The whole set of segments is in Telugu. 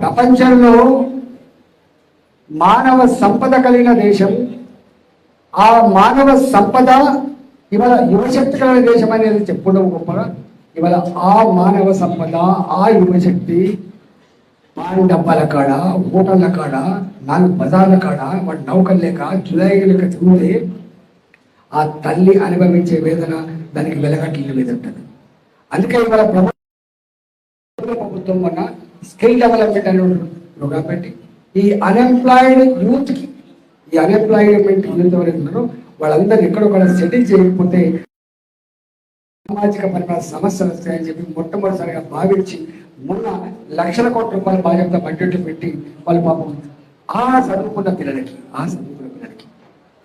ప్రపంచంలో మానవ సంపద కలిగిన దేశం. ఆ మానవ సంపద ఇవాళ యువశక్తి కలిగిన దేశం అనేది చెప్పుకోవడం గొప్పగా. ఇవాళ ఆ మానవ సంపద ఆ యువశక్తి పాన్ డబ్బాల కాడ హోటళ్ళ కాడ నాలుగు బజార్ల కాడ వాడు నౌకలు లేక జులై లేక తిరిగితే ఆ తల్లి అనుభవించే వేదన దానికి వెలగట్లేదు మీద అందుకే ఇవాళ ప్రభుత్వం ప్రభుత్వం వల్ల స్కిల్ డెవలప్మెంట్ అనే ప్రోగ్రామ్ పెట్టి ఈ అన్ఎంప్లాయిడ్ యూత్కి ఈ అన్ఎంప్లాయ్మెంట్ యూత్ ఎవరైతే ఉన్నారో వాళ్ళందరూ ఎక్కడొక్కడ సెటిల్ చేయకపోతే సామాజిక పరిమాణ సమస్యలు వస్తాయని చెప్పి మొట్టమొదటిసారిగా భావించి మొన్న లక్షల కోట్ల రూపాయల బాధ్యత బడ్జెట్ పెట్టి వాళ్ళు పాపం ఆ చదువుకున్న పిల్లలకి ఆ చదువుకున్న పిల్లలకి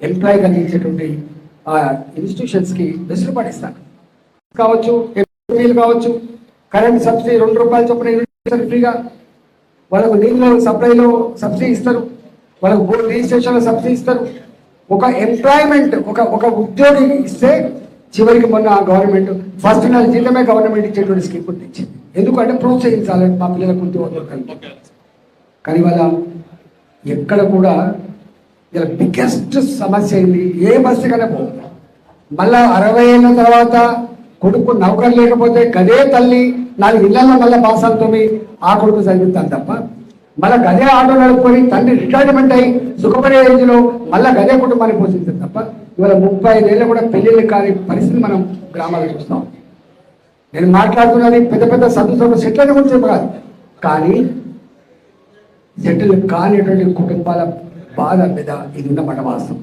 ఎంప్లాయ్ కలిగించేటువంటి ఆ ఇన్స్టిట్యూషన్స్కి వెసులుబాటు ఇస్తారు. కావచ్చు ఎంపీలు కావచ్చు కరెంట్ సబ్సిడీ రెండు రూపాయల చొప్పున ఫ్రీగా వాళ్ళకు నీళ్ళ సప్లైలో సబ్సిడీ ఇస్తారు. వాళ్ళకు భూ రిజిస్ట్రేషన్లో సబ్సిడీ ఇస్తారు. ఒక ఎంప్లాయ్మెంట్ ఒక ఒక ఉద్యోగి ఇస్తే చివరికి మొన్న గవర్నమెంట్ ఫస్ట్ నెల జీతమే గవర్నమెంట్ ఇచ్చేటువంటి స్కీమ్ కూడా తెచ్చింది ఎందుకంటే ప్రోత్సహించాలని మా పిల్లలకు ఉద్యోగం కలిగి కానీ వాళ్ళ ఎక్కడ కూడా ఇలా బిగ్గెస్ట్ సమస్య ఏంది? ఏ బస్సు కన్నా పో మళ్ళా అరవై ఏళ్ళ తర్వాత కొడుకు నౌకరు లేకపోతే గదే తల్లి నాలుగు ఇళ్ళలో మళ్ళీ బాసాలతో ఆ కొడుకు చదివిస్తాను తప్ప మళ్ళీ గదే ఆటో నడుపుకొని తండ్రి రిటైర్మెంట్ అయ్యి సుఖపడే ఏజ్లో మళ్ళీ గదే కుటుంబాన్ని పోషించారు తప్ప ఇవాళ ముప్పై ఐదేళ్ళు కూడా పెళ్ళిళ్ళు కాని పరిస్థితి మనం గ్రామాల్లో చూస్తాం. నేను మాట్లాడుతున్నది పెద్ద పెద్ద సంతోషం సెటిల్ గురించి కాదు కానీ సెటిల్ కానిటువంటి కుటుంబాల బాధ మీద ఇది ఉన్నమాట వాస్తవం.